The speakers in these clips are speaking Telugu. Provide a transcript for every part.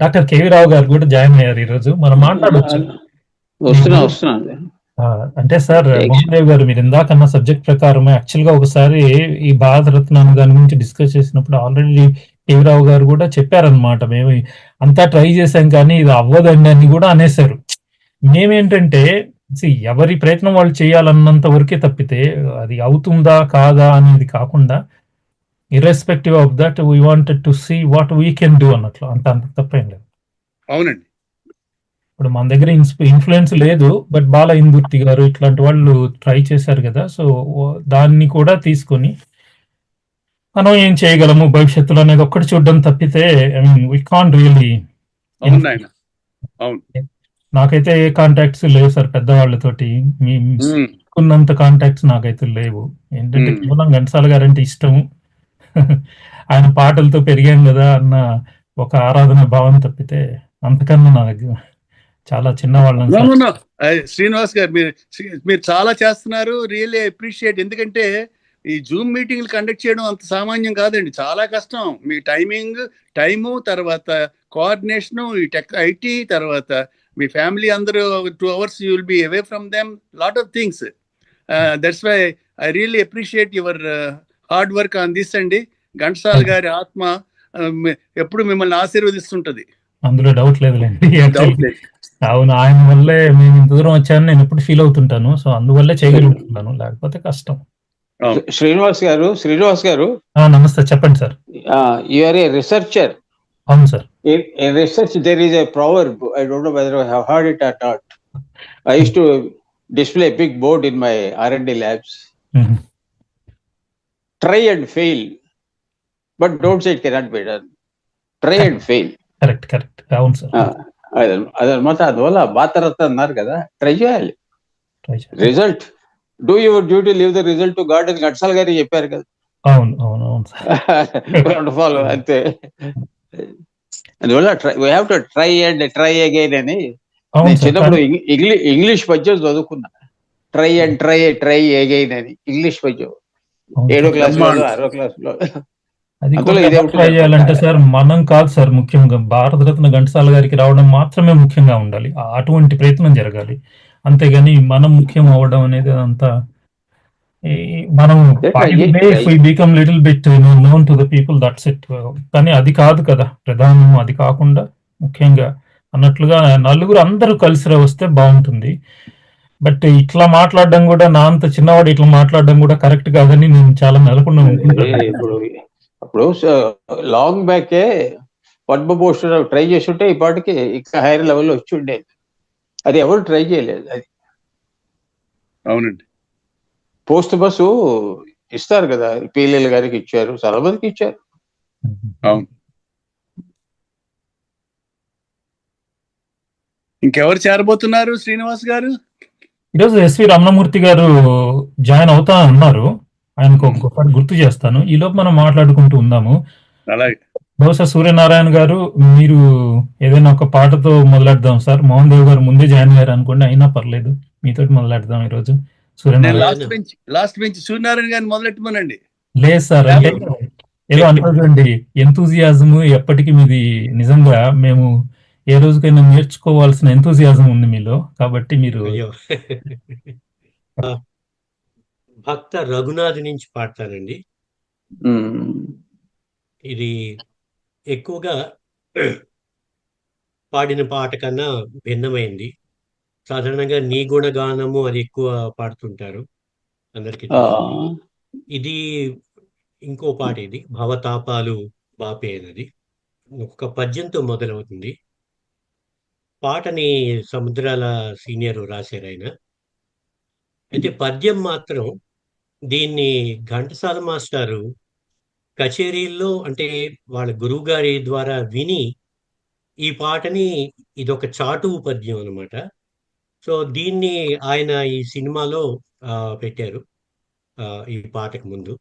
డాక్టర్ కేవీ రావు గారు కూడా జాయిన్ అయ్యారు ఈ రోజు మనం మాట్లాడొచ్చు. వస్తున్నా వస్తున్నా. అంటే సార్. మోహన్ గారు మీరు ఇందాక అన్న సబ్జెక్ట్ ప్రకారం యాక్చువల్గా ఒకసారి ఈ భారత రత్న అనే దాని గురించి డిస్కస్ చేసినప్పుడు ఆల్రెడీ కేవీరావు గారు కూడా చెప్పారనమాట మేము అంతా ట్రై చేశాం కానీ ఇది అవ్వదండి అని కూడా అనేసారు మేమేంటంటే ఎవరి ప్రయత్నం వాళ్ళు చేయాలన్నంత వరకే తప్పితే అది అవుతుందా కాదా అనేది కాకుండా irrespective of that we wanted to see what we can do అన్నట్లు. అంత అంత తప్పేం లేదు. అవునండి. ఇప్పుడు మన దగ్గర ఇన్ఫ్లుయెన్స్ లేదు బట్ బాల ఇందుర్తి గారు ఇట్లాంటి వాళ్ళు ట్రై చేశారు కదా సో దాన్ని కూడా తీసుకొని మనం ఏం చేయగలము భవిష్యత్తులో అనేది ఒక్కటి చూడడం తప్పితే I mean we can really నాకైతే ఏ కాంటాక్ట్స్ లేవు సార్ పెద్దవాళ్ళతోటి. మీ ఉన్నంత కాంటాక్ట్స్ నాకైతే లేవు. ఏంటంటే. కేవలం ఘంటసాల గారు అంటే ఇష్టం ఆయన పాటలతో పెరిగాం కదా అన్న ఒక ఆరాధన భావం తప్పితే అంతకన్నా నా దగ్గర చాలా చిన్నవాళ్ళ శ్రీనివాస్ గారు మీరు మీరు చాలా చేస్తున్నారు. రియల్లీ అప్రిషియేట్ ఎందుకంటే ఈ జూమ్ మీటింగ్లు కండక్ట్ చేయడం అంత సామాన్యం కాదండి. చాలా కష్టం. మీ టైమింగ్ టైము తర్వాత కోఆర్డినేషన్ ఈ టెక్ ఐటీ తర్వాత మీ ఫ్యామిలీ అందరూ two hours you will be away from them lot of things that's why I really appreciate your hard work on this అండి ఘంటసాల్ గారి ఆత్మ మీ- ఎప్పుడు మిమ్మల్ని ఆశీర్వదిస్తుంటది. అందులో డౌట్ లేదులేండి. అవును ఆయన వల్లే మేము ఇంత దూరం వచ్చాను నేను ఎప్పుడు ఫీల్ అవుతుంటాను. సో అందువల్లే చేయగలుగుతున్నాను. లేకపోతే కష్టం. శ్రీనివాస్ గారు శ్రీనివాస్ గారు? ఆ, నమస్తే. చెప్పండి sir. You are a researcher అవును sir. In research there is a proverb i don't know whether i have heard it or not. I used to display a big board in my r&d labs. మ్మ్. Try and fail. But don't say it cannot be done. Try and fail. Correct correct అవును సార్. అదనమాట అందువల్ల భారతరత్న అన్నారు కదా. ట్రై చేయాలి. Result do your duty leave the result to god అని గడ్సల్ గారు చెప్పారు కదా. అవును అవును అవును సార్. ఫాలో అంతే. అందువల్ల we have to try and try again అని. నేను చిన్నప్పుడు ఇంగ్లీష్ ఇంగ్లీష్ పద్యం చదువుకున్నా. Try and try try again అని. ఇంగ్లీష్ పద్యం. ఏడో సార్. క్లాస్లో బ్రహ్మాండం. ఆరో క్లాస్లో అది ట్రై చేయాలంటే. సార్ మనం కాదు సార్ ముఖ్యంగా భారతరత్న ఘంటసాల గారికి రావడం మాత్రమే ముఖ్యంగా ఉండాలి ఆ- అటువంటి ప్రయత్నం జరగాలి అంతేగాని మనం ముఖ్యం అవ్వడం అనేది అంతా ఈ- మనం. Become little bit known to the people that's it కానీ అది కాదు కదా ప్రధానం అది కాకుండా ముఖ్యంగా అన్నట్లుగా నలుగురు అందరూ కలిసి వస్తే బాగుంటుంది బట్ ఇట్లా మాట్లాడడం కూడా నా అంత చిన్నవాడు ఇట్లా మాట్లాడడం కూడా కరెక్ట్ కాదని నేను చాలా నెలకొండ ఏ, ఇప్పుడు అప్పుడు లాంగ్ బ్యాకే పద్మభూషణ్ ట్రై చేసి ఉంటే ఈ పాటికి ఇంకా హైయర్ లెవెల్ వచ్చి ఉండేది. అది ఎవరు ట్రై చేయలేదు అది. అవునండి. పోస్ట్ బస్సు ఇస్తారు కదా పీఎల్ఎల్ గారికి ఇచ్చారు చాలా మందికి ఇచ్చారు. అవును. ఇంకెవరు చేరబోతున్నారు శ్రీనివాస్ గారు? ఈరోజు ఎస్వి రమణమూర్తి గారు జాయిన్ అవుతా అన్నారు ఆయనకు ఒక్కొక్కటి గుర్తు చేస్తాను. ఈ లోపు మనం మాట్లాడుకుంటూ ఉందాము. అలాగే. బహుశా సూర్యనారాయణ గారు మీరు ఏదైనా ఒక పాటతో మొదలెడదాం సార్. మోహన్ దేవ్ గారు ముందే జాయిన్ అయ్యారు అనుకోండి అయినా పర్లేదు. మీతో మొదలెడదాం ఈ రోజు నేను Suryanarayana last bench last bench Suryanarayana గారిని మొదలెట్టమనండి. లేదు సార్ అంటే ఏదో అంటారండి ఎంతూజియాజం ఎప్పటికీ మీది నిజంగా మేము ఏ రోజుకైనా నేర్చుకోవాల్సిన ఎంతూజియాజం ఉంది మీలో కాబట్టి మీరు భక్త రఘునాథ్ నుంచి పాడతానండి. ఇది ఎక్కువగా పాడిన పాట కన్నా భిన్నమైంది. సాధారణంగా నీ గుణగానము అది ఎక్కువ పాడుతుంటారు అందరికీ. ఇది ఇంకో పాట ఇది భవతాపాలు బాపే అన్నది. ఒక పద్యంతో మొదలవుతుంది. పాటని సముద్రాల సీనియర్ రాశారు ఆయన. అయితే పద్యం మాత్రం దీన్ని ఘంటసాల మాస్టారు కచేరీల్లో అంటే వాళ్ళ గురువు గారి ద్వారా విని ఈ పాటని ఇదొక చాటువు పద్యం అన్నమాట. సో దీన్ని ఆయన ఈ సినిమాలో పెట్టారు. ఈ పాటకు ముందు.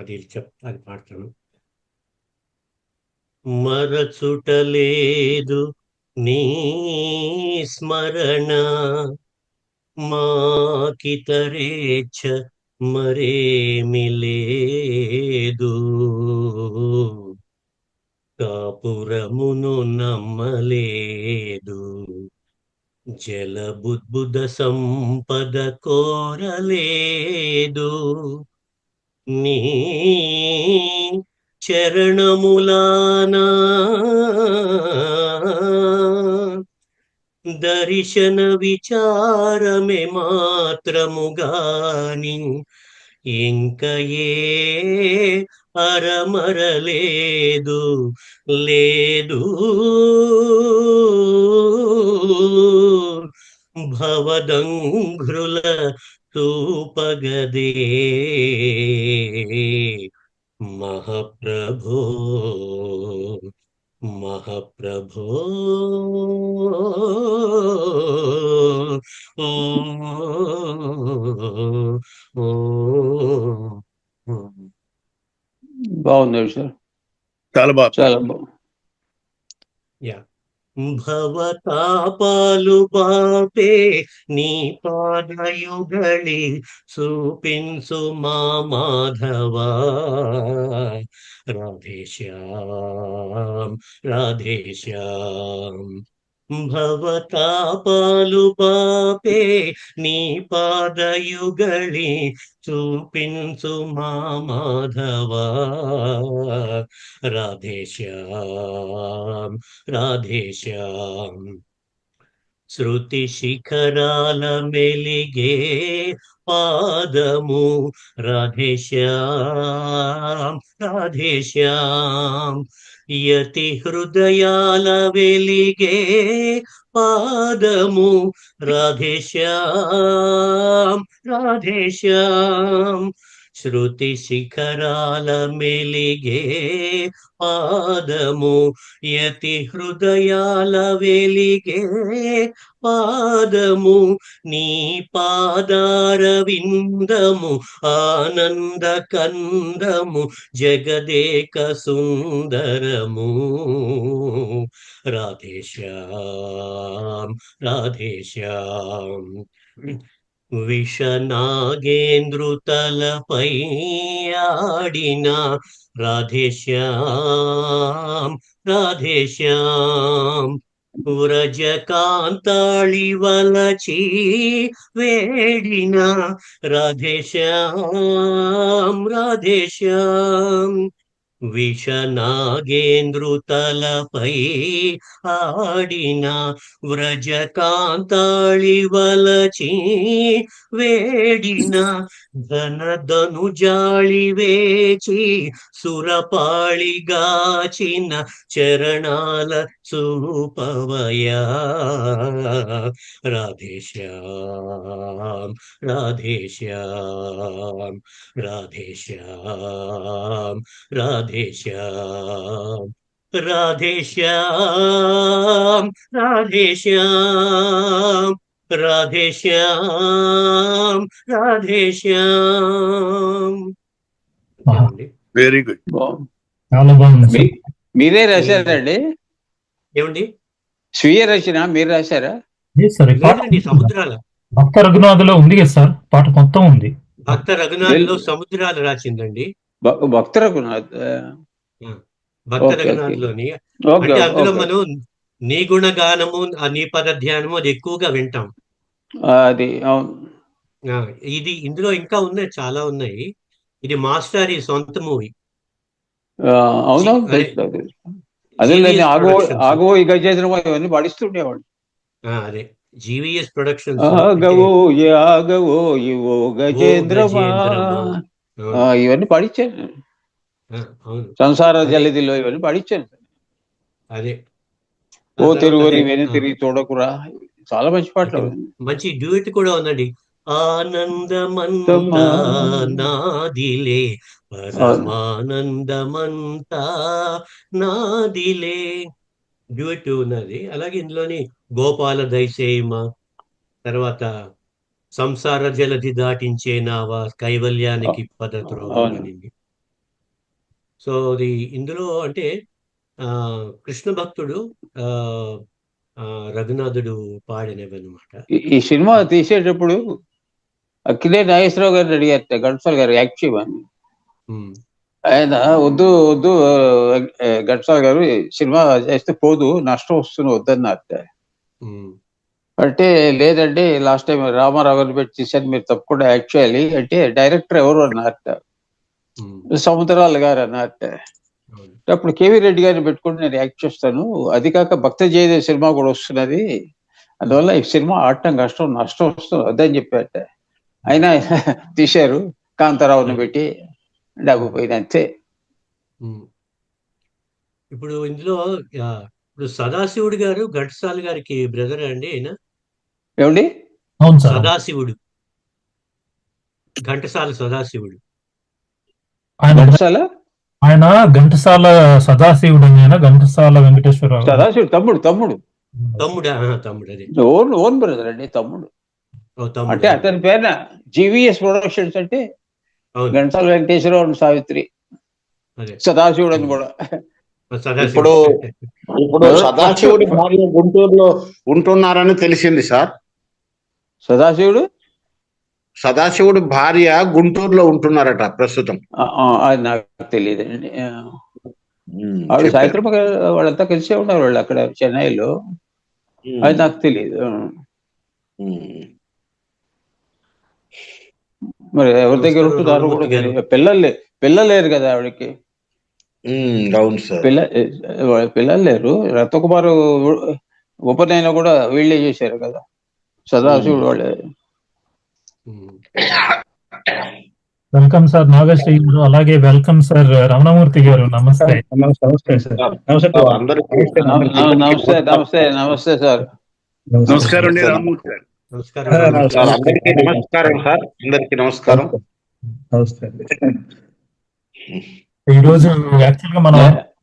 అది చెప్ అది పాడతాను. మరచుటలేదు నీ స్మరణ మాకితరేచ్ఛ మరేమి లేదు. కాపురమును నమ్మలేదు. జలబుద్బుద సంపద కోరలేదు. నీ చరణములానా. దర్శన విచారమే మాత్రముగాని ఇంక ఏ అరమరలేదు లేదు. భవదంఘ్రుల తూపగదే. మహాప్రభో మహాప్రభో. ఓ బాగుంది సార్. చాలా బాగా. చాలా బాగుంది యా భవతాపాలు బాపే నీ పాదయుగళి చూపించు మా మాధవ. రాధేశ్యాం రాధేశ్యాం భవతాపాలు పాపే నీ పాదయుగళి చూపించు మా మాధవా రాధేశ్యాం రాధేశ్యాం శృతి శిఖరాల మెలిగే పాదము రాధేశ్యాం రాధేశ్యాం యతి హృదయాల వెలిగే పాదము రాధేశ్యాం రాధేశ్యాం శృతి శిఖరాల మెలిగే పాదము యతి హృదయాల వెలిగే పాదము. నీ పాదార విందము ఆనంద కందము జగదేక సుందరము రాధేశ్యాం రాధేశ్యాం విషనాగేంద్రుతలపై ఆడిన రాధేశ్యాం రాధేశ్యాం. వ్రజకాంతాళి వలచి వేడిన రాధేశ్యాం రాధేశ్యాం. విషనాగేంద్రుతలపై ఆడిన వ్రజకాంతాళివలచి వేడిన ధనధనుజాళి వేచి సురపాళిగాచిన చరణాల చూపవయా రాధేశ్యాం రాధేశ్యాం రాధేశ్యాం రాధే రాధేశ్యాం రాధేశ్యాం రాధేశ్యాం రాధేశ్యాం రాధేశ్యాం వెరీ గుడ్ బాగుంది. చాలా బాగుంది మీరే రాశారండి ఏమండి? స్వీయ రచన మీరు రాశారా? సముద్రాల. భక్త రఘునాథలో ఉంది కదా సార్ పాట మొత్తం ఉంది. భక్త రఘునాథ్లో సముద్రాలు రాసిందండి. భక్త రఘునాథ్ భక్త అంటే అందులో. మనం నీ గుణగానము నీ పద ధ్యానము అది ఎక్కువగా వింటాం. అది అవును. ఇది ఇందులో ఇంకా ఉన్నాయి చాలా ఉన్నాయి. ఇది మాస్టర్ ఈ సొంత మూవీ. ఆ, అవునవును అదే. ఆగో ఆగో ఈ గజేంద్రం ఇవన్నీ పడిస్తుండేవాడు అదే. GVS productions. ఆగవో ఆగవో ఇవో గజేంద్రమా? ఇవన్నీ పడిచ్చాను సంసార. జలదిలో ఇవన్నీ పడిచ్చాను అదే. ఓ వెను అదే, తిరిగి చూడకురా. చాలా మంచి పాటలు. మంచి డ్యూయట్ కూడా ఉందండి. ఆనందమంతా నాదిలే. పరమానందమంతా నాదిలే. డ్యూయట్ ఉన్నది. అలాగే ఇందులోని గోపాల దైసేమ తర్వాత సంసార జలధి దాటించే నావా కైవల్యానికి. అనింది. సో అది ఇందులో అంటే ఆ కృష్ణ భక్తుడు రఘునాథుడు పాడినవన్నమాట. ఈ- ఈ సినిమా తీసేటప్పుడు అక్కినే నాగేశ్వరరావు గారిని అడిగారు ఘంటసాల గారు యాక్ట్ చేయమని ఉమ్. ఆయన వద్దు వద్దు ఘంటసాల గారు సినిమా చేస్తే పోదు నష్టం వస్తుంది వద్దన్నారు అంటే లేదండి లాస్ట్ టైం రామారావు గారిని పెట్టి తీశాను మీరు తప్పకుండా యాక్ట్ చేయాలి. అంటే డైరెక్టర్ ఎవరు అన్నారట ఉమ్, సముద్రాల గారు అన్నారట. అప్పుడు కేవీ రెడ్డి గారిని పెట్టుకుని నేను యాక్ట్ చేస్తాను. అది కాక భక్త జయదేవ్ సినిమా కూడా వస్తున్నది. అందువల్ల ఈ సినిమా ఆడటం కష్టం నష్టం వస్తుంది. వద్దని చెప్పారట. అయినా తీశారు. కాంతారావుని పెట్టి డబ్బు అంతే. ఉమ్. ఇప్పుడు ఇందులో ఇప్పుడు సదాశివుడు గారు ఘంటసాల గారికి బ్రదర్ అండి ఆయన ఏమండి? అవును సార్. సదాశివుడు. ఘంటసాల సదాశివుడు. ఆయన ఘంటసాల? ఆయన ఘంటసాల సదాశివుడు ఆయన ఘంటసాల వెంకటేశ్వరరావు సదాశివుడు తమ్ముడు తమ్ముడు. తమ్ముడా? తమ్ముడు అదే. ఓన్ ఓన్ బ్రదర్ అండి తమ్ముడు. అంటే అతని పేరున జీవీఎస్ ప్రొడక్షన్స్ అంటే అవును. ఘంటసాల వెంకటేశ్వరరావు సావిత్రి. సదాశివుడు అని కూడా. ఇప్పుడు- ఇప్పుడు సదాశివుడి భార్య గుంటూరులో ఉంటున్నారని తెలిసింది సార్. సదాశివుడు? సదాశివుడి భార్య గుంటూరులో ఉంటున్నారట ప్రస్తుతం. అది నాకు తెలియదండి. ఆవిడ. సాయంత్రం వాళ్ళంతా కలిసే ఉన్నారు వాళ్ళు అక్కడ చెన్నైలో. అది నాకు తెలియదు. మరి ఎవరి దగ్గర ఉంటున్నారు పిల్లలు పిల్లలు లేరు కదా ఆవిడకి. ఉమ్, అవును సార్. పిల్ల వాళ్ళ పిల్లలు లేరు. రత్నకుమార్ ఉపనయనం కూడా వీళ్ళే చేశారు కదా. సదాశివుడు వాళ్ళే. వెల్కమ్ సార్ నాగశ్రీ గారు అలాగే వెల్కమ్ సార్ రమణమూర్తి గారు. నమస్తే. నమస్తే నమస్తే సార్. నమస్తే అందరికీ నమ- నమస్తే. నమస్తే నమస్తే సార్. నమస్కారం అండి రామమూర్తి గారు. నమస్కారం. సార్, అందరికీ నమస్కారం సార్. అందరికీ నమస్కారం. నమస్తే. ఈ రోజు యాక్చువల్గా మనం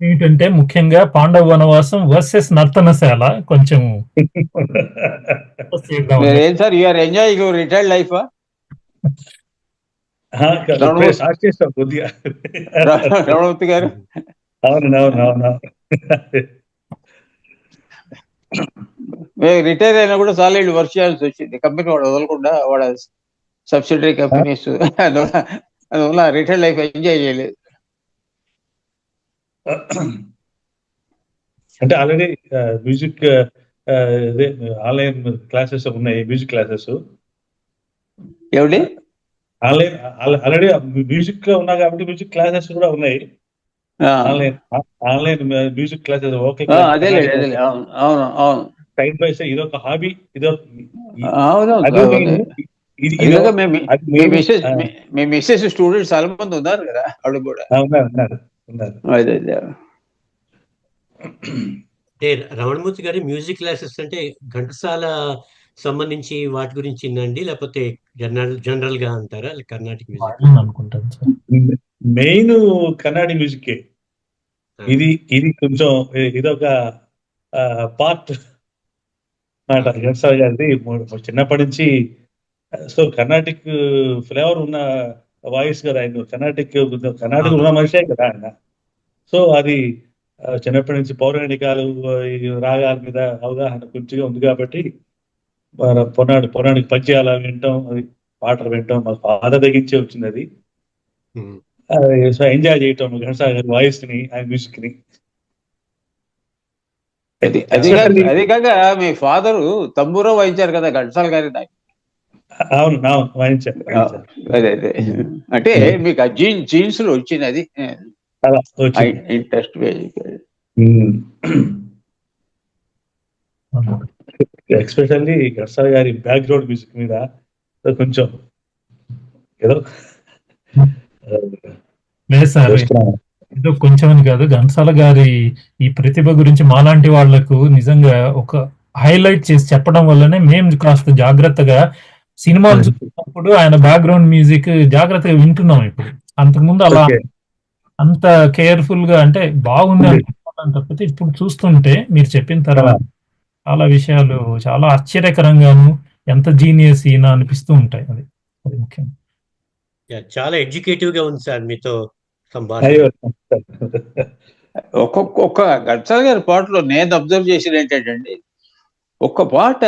ఏంటంటే ముఖ్యంగా పాండవ వనవాసం వర్సెస్ నర్తనశాల. కొంచెం ఏం sir you are enjoy your retired life కొద్దిగా. రమణమూర్తి గారు? అవును అవును అవును. మేము రిటైర్ అయినా కూడా చాలా ఏళ్ళు వర్క్ చేయాల్సి వచ్చింది. కంపెనీ వాడు వదలకుండా వాడ సబ్సిడరీ కంపెనీస్ అందువల్ల రిటైర్ లైఫ్ ఎంజాయ్ చేయలేదు. అంటే ఆల్రెడీ మ్యూజిక్ అదే ఆన్లైన్ క్లాసెస్ ఉన్నాయి మ్యూజిక్ క్లాసెస్ ఏమిటి ఆన్లైన్ ఆల్రెడీ మ్యూజిక్లో ఉన్నా కాబట్టి మ్యూజిక్ క్లాసెస్ కూడా ఉన్నాయి. Online online music classes okay అదేలే అవును అవును టైం బై ఇదొక హాబీ ఇదో అవును అదే అవును. ఇది అది కాక మీ అది మీ మేము- మిస్సెస్ ఆ. మీ- మీ మిస్సెస్ స్టూడెంట్స్ చాలా మంది ఉన్నారు కదా ఆవిడ కూడా. ఉన్నారు. అదే అదే. అంటే రమణమూర్తి గారి మ్యూజిక్ క్లాసెస్ అంటే ఘంటసాల సంబంధించి వాటి గురించి అండి లేకపోతే జనరల్ జనరల్గా అంటారా కర్ణాటక మ్యూజిక్. అనుకుంటాను మెయిన్ కర్ణాటక మ్యూజిక్. ఇది ఇది కొంచెం ఇదొక పార్ట్ మాట. ఘంటసాల గారిది చిన్నప్పటి నుంచి సో కర్ణాటిక్ ఫ్లేవర్ ఉన్న వాయిస్ కదా ఆయన కర్ణాటిక్ కర్ణాటక ఉన్న మనిషే కదా ఆయన సో అది చిన్నప్పటి నుంచి పౌరాణికాలు రాగాల మీద అవగాహన కొంచెంగా ఉంది కాబట్టి మన పొనాడు పౌరాణిక పద్యాలు వింటాం అది పాటలు వింటాం మా ఫాదర్ తగ్గించే వచ్చింది అది. సో ఎంజాయ్ చేయటం ఘంటసాల గారి వాయిస్ని ఆయన మ్యూజిక్ని అది అది కాక మీ ఫాదర్ తంబూరా వాయించారు కదా ఘంటసాల గారి. అవును అవును వాయించారు. అదే అదే అంటే మీకు ఆ జీన్ జీన్స్లో వచ్చింది అది అలా వచ్చింది ఇంట్రెస్ట్ ఉమ్. ఎస్పెషల్లీ ఘంటసాల గారి బ్యాక్గ్రౌండ్ మ్యూజిక్ మీద కొంచెం ఏదో లేదు సార్. ఏదో కొంచెం అని కాదు ఘంటసాల గారి ఈ ప్రతిభ గురించి మాలాంటి వాళ్ళకు నిజంగా ఒక హైలైట్ చేసి చెప్పడం వల్లనే మేము కాస్త జాగ్రత్తగా సినిమాలు చూసినప్పుడు ఆయన బ్యాక్గ్రౌండ్ మ్యూజిక్ జాగ్రత్తగా వింటున్నాం ఇప్పుడు. అంతకుముందు అలా. అంత కేర్ఫుల్గా అంటే బాగుంది అనుకుంటున్నాం తప్పితే ఇప్పుడు చూస్తుంటే మీరు చెప్పిన తర్వాత చాలా విషయాలు చాలా ఆశ్చర్యకరంగాను ఎంత జీనియస్ ఈయన అనిపిస్తూ ఉంటాయి అది. అది ముఖ్యం. యా, చాలా ఎడ్యుకేటివ్గా ఉంది సార్ మీతో. ఒక్కొక్క ఒక్క ఘంటసాల గారి పాటలో నేను అబ్జర్వ్ చేసిన ఏంటంటే ఒక్క పాట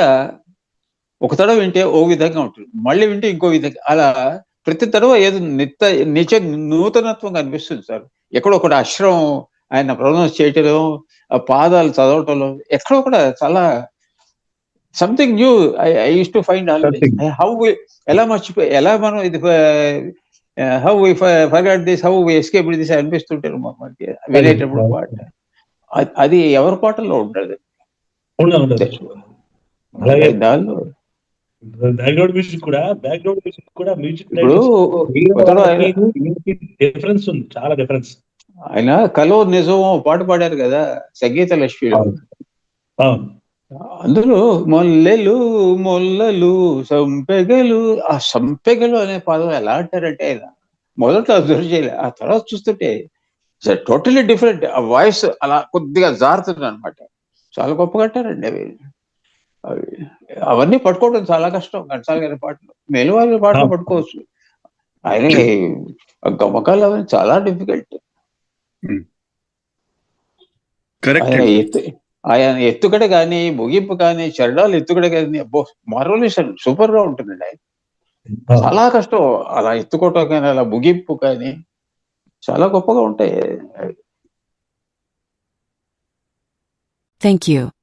ఒక తడవ వింటే ఓ విధంగా ఉంటుంది. మళ్ళీ వింటే ఇంకో విధంగా. అలా ప్రతి తడవ ఏదో నిత్య నిత్య నూతనత్వం కనిపిస్తుంది సార్. ఎక్కడో ఒకటి అక్షరం ఆయన ప్రొనౌన్స్ చేయటంలో ఆ పాదాలు చదవటంలో ఎక్కడో కూడా చాలా something new I use to find Something. How ఎలా మర్చిపోయి ఎలా మనం ఇది how we forgot this how escape this అనిపిస్తుంటారు మనకి. వినేటప్పుడు పాట. అది- ఎవరి పాటల్లో ఉండదు? అలాగే దానిలో బ్యాక్గ్రౌండ్ మ్యూజిక్ కూడా బ్యాక్గ్రౌండ్ మ్యూజిక్ కూడా మ్యూజిక్ డిఫరెన్స్ ఉంది చాలా డిఫరెన్స్ ఆయన కలో నిజం పాట పాడారు కదా సంగీత లక్ష్మి. అందులో మొల్లెలు మొల్లలు సంపెగలు ఆ సంపెగలు అనే పదం ఎలా అంటారంటే ఆయన? మొదట అబ్జర్వ్ చేయలే ఆ తర్వాత చూస్తుంటే టోటలీ డిఫరెంట్ ఆ వాయిస్ అలా కొద్దిగా జారుతుంది అనమాట చాలా గొప్పగా అంటారండి అవి. అవన్నీ పట్టుకోవడం చాలా కష్టం. ఘంటాల గారి పాటలు. మెలువారి పాటలు. పట్టుకోవచ్చు. ఆయన గమకాలు అవన్నీ చాలా డిఫికల్ట్ కరెక్ట్ ఆయన ఎత్తు ఆయన ఎత్తుకడ కానీ ముగింపు కానీ చరణాలు ఎత్తుకడ కానీ అబ్బో మార్వలిస్ సూపర్గా ఉంటుందండి ఆయన. చాలా కష్టం. అలా ఎత్తుకోవటం కానీ అలా ముగింపు కానీ చాలా గొప్పగా ఉంటాయి. Thank you.